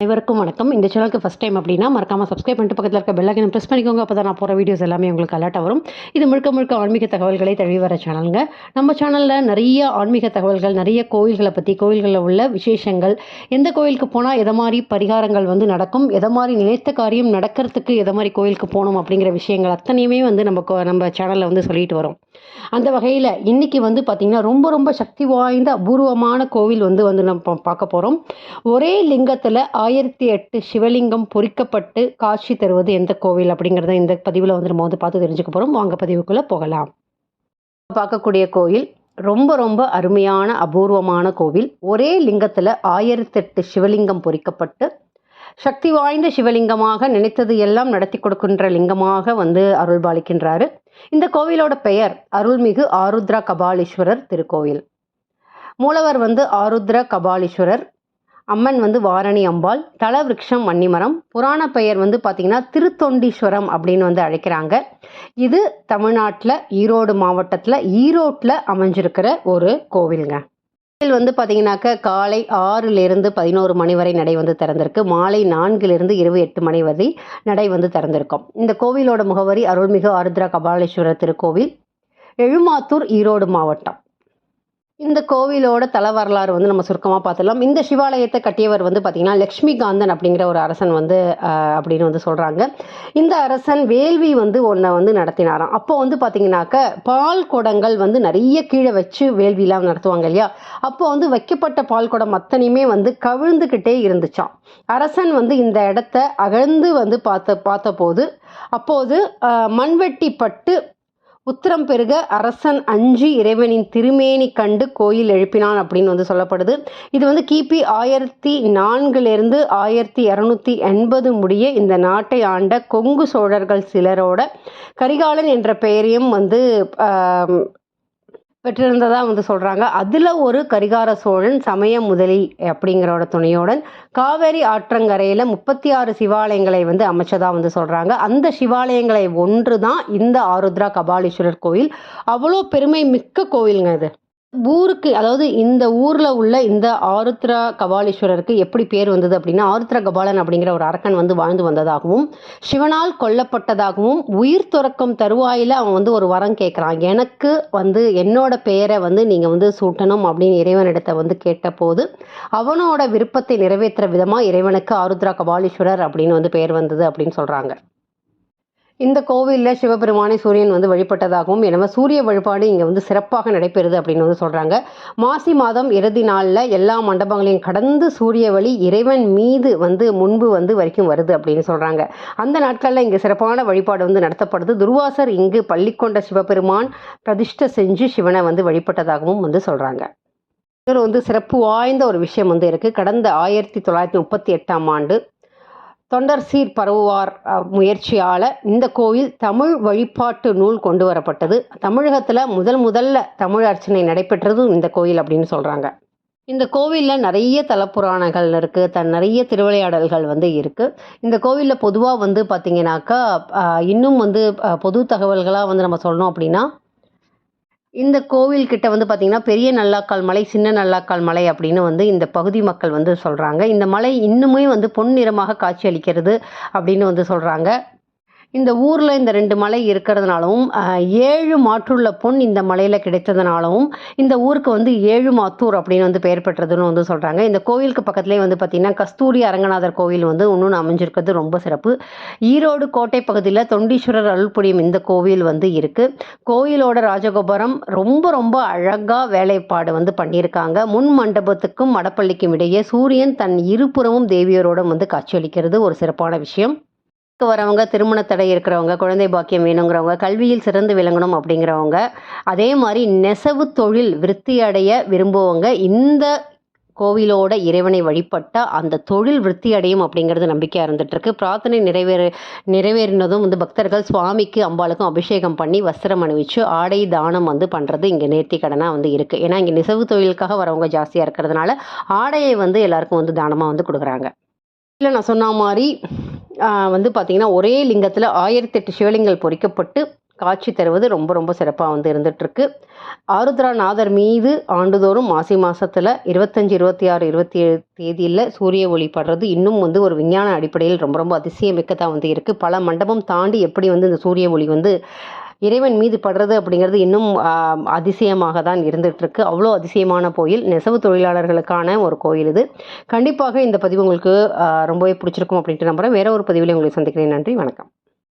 அனைவருக்கும் வணக்கம். இந்த சேனலுக்கு ஃபஸ்ட் டைம் அப்படின்னா மறக்காம சப்ஸ்கிரைப் பண்ணிட்டு பக்கத்தில் இருக்க பெல்லைக்கனை ப்ரெஸ் பண்ணிக்கோங்க. அப்போ தான் நான் போகிற வீடியோஸ் எல்லாமே உங்களுக்கு அலர்ட்டாக வரும். இது முழுக்க முழுக்க ஆன்மீக தகவல்களை தழுவி வர சேனலுங்க நம்ம சேனலில் நிறைய ஆன்மீக தகவல்கள் நிறைய கோயில்களை பற்றி கோயில்களில் உள்ள விசேஷங்கள் எந்த கோயிலுக்கு போனால் எதை மாதிரி பரிகாரங்கள் வந்து நடக்கும் எதை மாதிரி நினைத்த காரியம் நடக்கிறதுக்கு எதை மாதிரி கோயிலுக்கு போகணும் அப்படிங்கிற விஷயங்கள் அத்தனையுமே வந்து நம்ம கோ- நம்ம சேனலில் வந்து சொல்லிட்டு வரோம். அந்த வகையில் இன்றைக்கி வந்து பார்த்திங்கன்னா ரொம்ப ரொம்ப சக்தி வாய்ந்த அபூர்வமான கோவில் வந்து வந்து நம்ம பார்க்க போகிறோம் ஒரே லிங்கத்தில் ஆயிரத்தி எட்டு சிவலிங்கம் பொறிக்கப்பட்டு காட்சி தருவது எந்த கோவில் அப்படிங்கிறத இந்த பதிவில் வந்து நம்ம வந்து பார்த்து தெரிஞ்சுக்க போகிறோம் வாங்க பதிவுக்குள்ளே போகலாம். பார்க்கக்கூடிய கோயில் ரொம்ப ரொம்ப அருமையான அபூர்வமான கோவில். ஒரே லிங்கத்தில் ஆயிரத்தெட்டு சிவலிங்கம் பொறிக்கப்பட்டு சக்தி வாய்ந்த சிவலிங்கமாக நினைத்தது எல்லாம் நடத்தி கொடுக்கின்ற லிங்கமாக வந்து அருள்பாலிக்கின்றாரு. இந்த கோவிலோட பெயர் அருள்மிகு ஆருத்ரா கபாலீஸ்வரர் திருக்கோவில். மூலவர் வந்து ஆருத்ர கபாலீஸ்வரர். அம்மன் வந்து வாரணி அம்பாள் தலவிருக்ஷம் வன்னிமரம் புராண பெயர் வந்து பார்த்திங்கன்னா திருத்தொண்டீஸ்வரம் அப்படின்னு வந்து அழைக்கிறாங்க. இது தமிழ்நாட்டில் ஈரோடு மாவட்டத்தில் ஈரோட்டில் அமைஞ்சிருக்கிற ஒரு கோவிலுங்க. கோவில் வந்து பார்த்தீங்கன்னாக்க காலை ஆறுலேருந்து பதினோரு மணி வரை நடை வந்து திறந்திருக்கு. மாலை நான்கிலிருந்து இருபது எட்டு மணி வரை நடை வந்து திறந்திருக்கும். இந்த கோவிலோட முகவரி அருள்மிகு ஆருத்ரா கபாலேஸ்வரர் திருக்கோவில் எழுமாத்தூர் ஈரோடு மாவட்டம். இந்த கோவிலோட தல வரலாறு வந்து நம்ம சுருக்கமாக பார்த்துடலாம். இந்த சிவாலயத்தை கட்டியவர் வந்து பார்த்திங்கன்னா லக்ஷ்மிகாந்தன் அப்படிங்கிற ஒரு அரசன் வந்து அப்படின்னு வந்து சொல்கிறாங்க இந்த அரசன் வேள்வி வந்து ஒன்றை வந்து நடத்தினாராம். அப்போ வந்து பார்த்திங்கனாக்க பால் குடங்கள் வந்து நிறைய கீழே வச்சு வேள்விலாம் நடத்துவாங்க இல்லையா? அப்போ வந்து வைக்கப்பட்ட பால் குடம் அத்தனையுமே வந்து கவிழ்ந்துக்கிட்டே இருந்துச்சான் அரசன் வந்து இந்த இடத்த அகழ்ந்து வந்து பார்த்த பார்த்தபோது அப்போது மண்வெட்டி பட்டு உத்திரம் பெருக அரசன் அஞ்சு இறைவனின் திருமேனி கண்டு கோயில் எழுப்பினான் அப்படின்னு வந்து சொல்லப்படுது. இது வந்து கிபி ஆயிரத்தி நான்குலேருந்து ஆயிரத்தி இரநூத்தி எண்பது முடிய இந்த நாட்டை ஆண்ட கொங்கு சோழர்கள் சிலரோட கரிகாலன் என்ற பெயரையும் வந்து பெற்றிருந்ததாக வந்து சொல்கிறாங்க அதில் ஒரு கரிகார சோழன் சமய முதலி அப்படிங்கிறோட துணையுடன் காவேரி ஆற்றங்கரையில் முப்பத்தி ஆறு சிவாலயங்களை வந்து அமைச்சதாக வந்து சொல்கிறாங்க அந்த சிவாலயங்களை ஒன்று தான் இந்த ஆருத்ரா கபாலீஸ்வரர் கோயில். அவ்வளோ பெருமை மிக்க கோயிலுங்க இது. ஊருக்கு அதாவது இந்த ஊரில் உள்ள இந்த ஆருத்ரா கபாலீஸ்வரருக்கு எப்படி பேர் வந்தது அப்படின்னா ஆருத்ரா கபாலன் அப்படிங்கிற ஒரு அரக்கன் வந்து வாழ்ந்து வந்ததாகவும் சிவனால் கொல்லப்பட்டதாகவும் உயிர் துறக்கும் தருவாயில அவன் வந்து ஒரு வரம் கேட்குறான் எனக்கு வந்து என்னோட பெயரை வந்து நீங்கள் வந்து சூட்டணும் அப்படின்னு இறைவனிடத்தை வந்து கேட்டபோது அவனோட விருப்பத்தை நிறைவேற்றுற விதமாக இறைவனுக்கு ஆருத்ரா கபாலீஸ்வரர் அப்படின்னு வந்து பெயர் வந்தது அப்படின்னு சொல்கிறாங்க இந்த கோவிலில் சிவபெருமானை சூரியன் வந்து வழிபட்டதாகவும் எனவே சூரிய வழிபாடு இங்கே வந்து சிறப்பாக நடைபெறுது அப்படின்னு வந்து சொல்கிறாங்க மாசி மாதம் இறுதி நாளில் எல்லா மண்டபங்களையும் கடந்து சூரிய வழி இறைவன் மீது வந்து முன்பு வந்து வரைக்கும் வருது அப்படின்னு சொல்கிறாங்க அந்த நாட்களில் இங்கே சிறப்பான வழிபாடு வந்து நடத்தப்படுது. துர்வாசர் இங்கு பள்ளி கொண்ட சிவபெருமான் பிரதிஷ்டை செஞ்சு சிவனை வந்து வழிபட்டதாகவும் வந்து சொல்கிறாங்க இதில் வந்து சிறப்பு வாய்ந்த ஒரு விஷயம் வந்து இருக்குது கடந்த ஆயிரத்தி தொள்ளாயிரத்தி முப்பத்தி எட்டாம் ஆண்டு தொண்டர் சீர் பரவுவார் முயற்சியால் இந்த கோயில் தமிழ் வழிபாட்டு நூல் கொண்டு வரப்பட்டது. தமிழகத்தில் முதல் முதல்ல தமிழ் அர்ச்சனை நடைபெற்றதும் இந்த கோயில் அப்படின்னு சொல்கிறாங்க இந்த கோவிலில் நிறைய தலப்புராணங்கள் இருக்குது தன் நிறைய திருவிளையாடல்கள் வந்து இருக்குது இந்த கோவிலில் பொதுவாக வந்து பார்த்திங்கனாக்கா இன்னும் வந்து பொது தகவல்களாக வந்து நம்ம சொல்லணும் அப்படின்னா இந்த கோவில் கிட்ட வந்து பார்த்திங்கன்னா பெரிய நல்லாக்கால் மலை சின்ன நல்லாக்கால் மலை அப்படின்னு வந்து இந்த பகுதி மக்கள் வந்து சொல்கிறாங்க இந்த மலை இன்னுமே வந்து பொன்னிறமாக காட்சி அளிக்கிறது அப்படின்னு வந்து சொல்கிறாங்க இந்த ஊரில் இந்த ரெண்டு மலை இருக்கிறதுனாலவும் ஏழு மாற்றுள்ள பொன் இந்த மலையில் கிடைத்ததுனாலவும் இந்த ஊருக்கு வந்து ஏழு மாத்தூர் அப்படின்னு வந்து பெயர் பெற்றதுன்னு வந்து சொல்கிறாங்க இந்த கோவிலுக்கு பக்கத்துலேயே வந்து பார்த்திங்கன்னா கஸ்தூரி அரங்கநாதர் கோவில் வந்து இன்னொன்று அமைஞ்சிருக்கிறது ரொம்ப சிறப்பு. ஈரோடு கோட்டை பகுதியில் தொண்டீஸ்வரர் அருள்புரியும் இந்த கோவில் வந்து இருக்குது கோயிலோட ராஜகோபுரம் ரொம்ப ரொம்ப அழகாக வேலைப்பாடு வந்து பண்ணியிருக்காங்க. முன் மண்டபத்துக்கும் மடப்பள்ளிக்கும் இடையே சூரியன் தன் இருபுறமும் தேவியரோடும் வந்து காட்சியளிக்கிறது ஒரு சிறப்பான விஷயம். வரவங்க திருமண தடை இருக்கிறவங்க குழந்தை பாக்கியம் வேணுங்கிறவங்க கல்வியில் சிறந்து விளங்கணும் அப்படிங்கிறவங்க அதே மாதிரி நெசவு தொழில் விருத்தி அடைய விரும்புவவங்க இந்த கோவிலோட இறைவனை வழிபட்டால் அந்த தொழில் விருத்தி அடையும் அப்படிங்கிறது நம்பிக்கையாக இருந்துகிட்ருக்கு பிரார்த்தனை நிறைவேற நிறைவேறினதும் வந்து பக்தர்கள் சுவாமிக்கு அம்பாளுக்கும் அபிஷேகம் பண்ணி வஸ்திரம் அணிவிச்சு ஆடை தானம் வந்து பண்ணுறது இங்கே நேர்த்தி கடனாக வந்து இருக்குது ஏன்னா இங்கே நெசவு தொழிலுக்காக வரவங்க ஜாஸ்தியாக இருக்கிறதுனால ஆடையை வந்து எல்லாருக்கும் வந்து தானமாக வந்து கொடுக்குறாங்க. இல்லை நான் சொன்ன மாதிரி வந்து பார்த்திங்கன்னா ஒரே லிங்கத்தில் ஆயிரத்தெட்டு சிவலிங்கங்கள் பொறிக்கப்பட்டு காட்சி தருவது ரொம்ப ரொம்ப சிறப்பாக வந்து இருந்துகிட்ருக்கு ஆருத்ராநாதர் மீது ஆண்டுதோறும் மாசி மாதத்தில் இருபத்தஞ்சி இருபத்தி ஆறு இருபத்தி ஏழு தேதியில் சூரிய ஒளி படுறது இன்னும் வந்து ஒரு விஞ்ஞான அடிப்படையில் ரொம்ப ரொம்ப அதிசயமிக்கதாக வந்து இருக்குது பல மண்டபம் தாண்டி எப்படி வந்து இந்த சூரிய ஒளி வந்து இறைவன் மீது படுறது அப்படிங்கிறது இன்னும் அதிசயமாக தான் இருந்துகிட்ருக்கு அவ்வளோ அதிசயமான கோயில். நெசவு தொழிலாளர்களுக்கான ஒரு கோயில் இது. கண்டிப்பாக இந்த பதிவு உங்களுக்கு ரொம்பவே பிடிச்சிருக்கும் அப்படின்ட்டு நம்புகிறேன் வேற ஒரு பதிவில் உங்களை சந்திக்கிறேன். நன்றி. வணக்கம்.